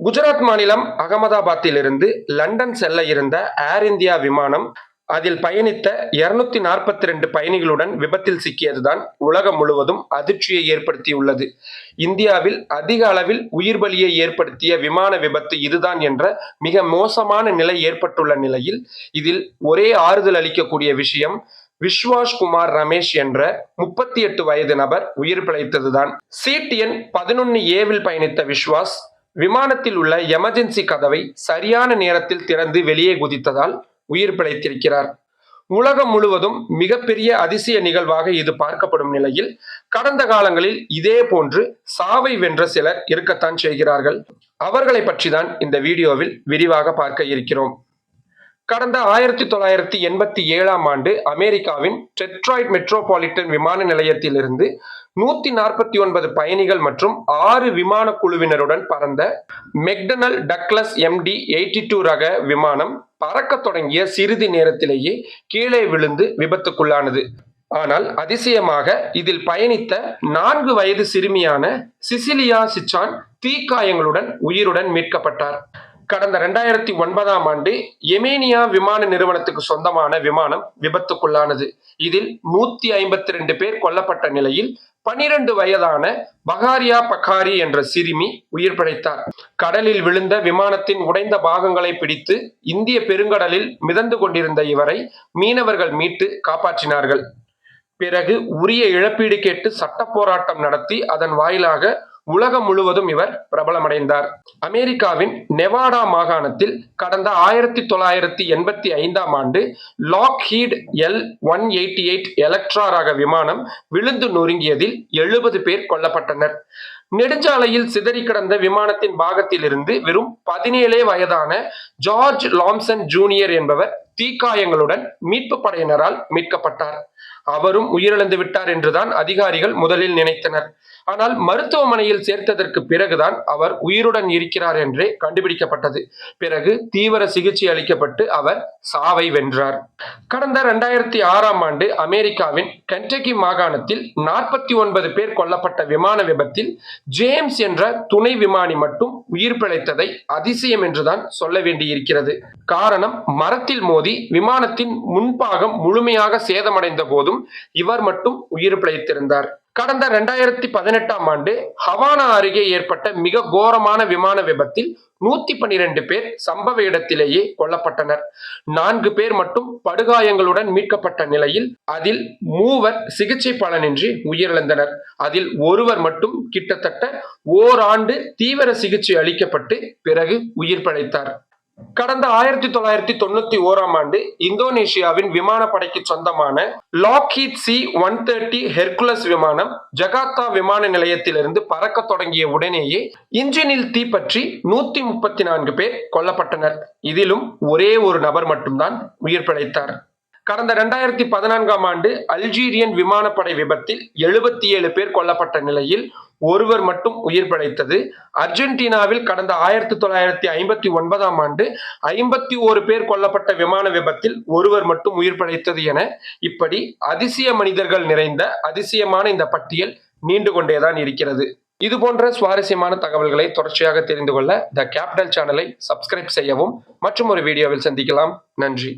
குஜராத் மாநிலம் அகமதாபாத்திலிருந்து லண்டன் செல்ல இருந்த ஏர் இந்தியா விமானம் அதில் பயணித்த இருநூத்தி நாற்பத்தி ரெண்டு பயணிகளுடன் விபத்தில் சிக்கியதுதான் உலகம் முழுவதும் அதிர்ச்சியை ஏற்படுத்தியுள்ளது. இந்தியாவில் அதிக அளவில் உயிர் பலியை ஏற்படுத்திய விமான விபத்து இதுதான் என்ற மிக மோசமான நிலை ஏற்பட்டுள்ள நிலையில் இதில் ஒரே ஆறுதல் அளிக்கக்கூடிய விஷயம் விஸ்வாஸ் குமார் ரமேஷ் என்ற முப்பத்தி எட்டு வயது நபர் உயிர் பிழைத்ததுதான். சீட் எண் பதினொன்னு ஏவில் பயணித்த விஸ்வாஸ் விமானத்தில் உள்ள எமர்ஜென்சி கதவை சரியான நேரத்தில் திறந்து வெளியே குதித்ததால் உயிர் பிழைத்திருக்கிறார். உலகம் முழுவதும் மிகப்பெரிய அதிசய நிகழ்வாக இது பார்க்கப்படும் நிலையில் கடந்த காலங்களில் இதே போன்று சாவை வென்ற சிலர் இருக்கத்தான் செய்கிறார்கள். அவர்களை பற்றி தான் இந்த வீடியோவில் விரிவாக பார்க்க இருக்கிறோம். கடந்த ஆயிரத்தி தொள்ளாயிரத்தி எண்பத்தி ஏழாம் ஆண்டு அமெரிக்காவின் டெட்ராய்ட் மெட்ரோபாலிட்டன் விமான நிலையத்திலிருந்து நூத்தி நாற்பத்தி ஒன்பது பயணிகள் மற்றும் ஆறு விமான குழுவினருடன் பறந்த McDonnell Douglas MD eighty two ரக விமானம் பறக்க தொடங்கிய சிறிது நேரத்திலேயே கீழே விழுந்து விபத்துக்குள்ளானது. ஆனால் அதிசயமாக இதில் பயணித்த நான்கு வயது சிறுமியான சிசிலியா சிச்சான் தீக்காயங்களுடன் உயிருடன் மீட்கப்பட்டார். கடந்த ரெண்டாயிரத்தி ஒன்பதாம் ஆண்டு எமேனியா விமான நிறுவனத்துக்கு சொந்தமான விமானம் விபத்துக்குள்ளானது. இதில் நூத்தி ஐம்பத்தி ரெண்டு பேர் கொல்லப்பட்ட நிலையில் பனிரெண்டு வயதான பகாரியா பகாரி என்ற சிறுமி உயிர் பிழைத்தார். கடலில் விழுந்த விமானத்தின் உடைந்த பாகங்களை பிடித்து இந்திய பெருங்கடலில் மிதந்து கொண்டிருந்த இவரை மீனவர்கள் மீட்டு காப்பாற்றினார்கள். பிறகு உரிய இழப்பீடு கேட்டு சட்ட போராட்டம் நடத்தி அதன் வாயிலாக உலகம் முழுவதும் இவர் பிரபலமடைந்தார். அமெரிக்காவின் நெவாடா மாகாணத்தில் கடந்த ஆயிரத்தி தொள்ளாயிரத்தி எண்பத்தி ஐந்தாம் ஆண்டு Lockheed L one eighty eight Electra ரக விமானம் விழுந்து நொறுங்கியதில் எழுபது பேர் கொல்லப்பட்டனர். நெடுஞ்சாலையில் சிதறி கிடந்த விமானத்தின் பாகத்திலிருந்து வெறும் பதினேழே வயதான ஜார்ஜ் லாம்சன் ஜூனியர் என்பவர் தீக்காயங்களுடன் மீட்பு படையினரால் மீட்கப்பட்டார். அவரும் உயிரிழந்து விட்டார் என்றுதான் அதிகாரிகள் முதலில் நினைத்தனர். ஆனால் மருத்துவமனையில் சேர்த்ததற்கு பிறகுதான் அவர் உயிருடன் இருக்கிறார் என்றே கண்டுபிடிக்கப்பட்டது. பிறகு தீவிர சிகிச்சை அளிக்கப்பட்டு அவர் சாவை வென்றார். கடந்த இரண்டாயிரத்தி ஆறாம் ஆண்டு அமெரிக்காவின் கென்டக்கி மாகாணத்தில் நாற்பத்தி ஒன்பது பேர் கொல்லப்பட்ட விமான விபத்தில் ஜேம்ஸ் என்ற துணை விமானி மட்டும் உயிர் பிழைத்ததை அதிசயம் என்றுதான் சொல்ல வேண்டியிருக்கிறது. காரணம் மரத்தில் மோதி விமானத்தின் முன்பாகம் முழுமையாக சேதமடைந்த போதும் இவர் மட்டும் உயிர் பிழைத்திருந்தார் கடந்த ரெண்டாயிரத்தி பதினெட்டாம் ஆண்டு ஹவானா அருகே ஏற்பட்ட மிக கோரமான விமான விபத்தில் நூத்தி பன்னிரண்டு பேர் சம்பவ இடத்திலேயே கொல்லப்பட்டனர். நான்கு பேர் மட்டும் படுகாயங்களுடன் மீட்கப்பட்ட நிலையில் அதில் மூவர் சிகிச்சை பலனின்றி உயிரிழந்தனர். அதில் ஒருவர் மட்டும் கிட்டத்தட்ட ஓராண்டு தீவிர சிகிச்சை அளிக்கப்பட்டு பிறகு உயிர் பிழைத்தார். கடந்த ஆயிரத்தி தொள்ளாயிரத்தி தொண்ணூத்தி ஓராம் ஆண்டு இந்தோனேஷியாவின் விமானப்படைக்கு சொந்தமான Lockheed C one thirty Hercules விமானம் ஜகாத்தா விமான நிலையத்திலிருந்து பறக்க தொடங்கிய உடனேயே இன்ஜினில் தீப்பற்றி நூத்தி முப்பத்தி நான்கு பேர் கொல்லப்பட்டனர். இதிலும் ஒரே ஒரு நபர் மட்டும்தான் உயிர் பிழைத்தார். கடந்த இரண்டாயிரத்தி பதினான்காம் ஆண்டு அல்ஜீரியன் விமானப்படை விபத்தில் எழுபத்தி ஏழு பேர் கொல்லப்பட்ட நிலையில் ஒருவர் மட்டும் உயிர் பிழைத்தது. அர்ஜென்டினாவில் கடந்த ஆயிரத்தி தொள்ளாயிரத்தி ஐம்பத்தி ஒன்பதாம் ஆண்டு ஐம்பத்தி ஓரு பேர் கொல்லப்பட்ட விமான விபத்தில் ஒருவர் மட்டும் உயிர் பிழைத்தது என இப்படி அதிசய மனிதர்கள் நிறைந்த அதிசயமான இந்த பட்டியல் நீண்டு கொண்டேதான் இருக்கிறது. இது போன்ற சுவாரஸ்யமான தகவல்களை தொடர்ச்சியாக தெரிந்து கொள்ள த கேபிட்டல் சேனலை சப்ஸ்கிரைப் செய்யவும் மற்றும் ஒரு வீடியோவில் சந்திக்கலாம். நன்றி.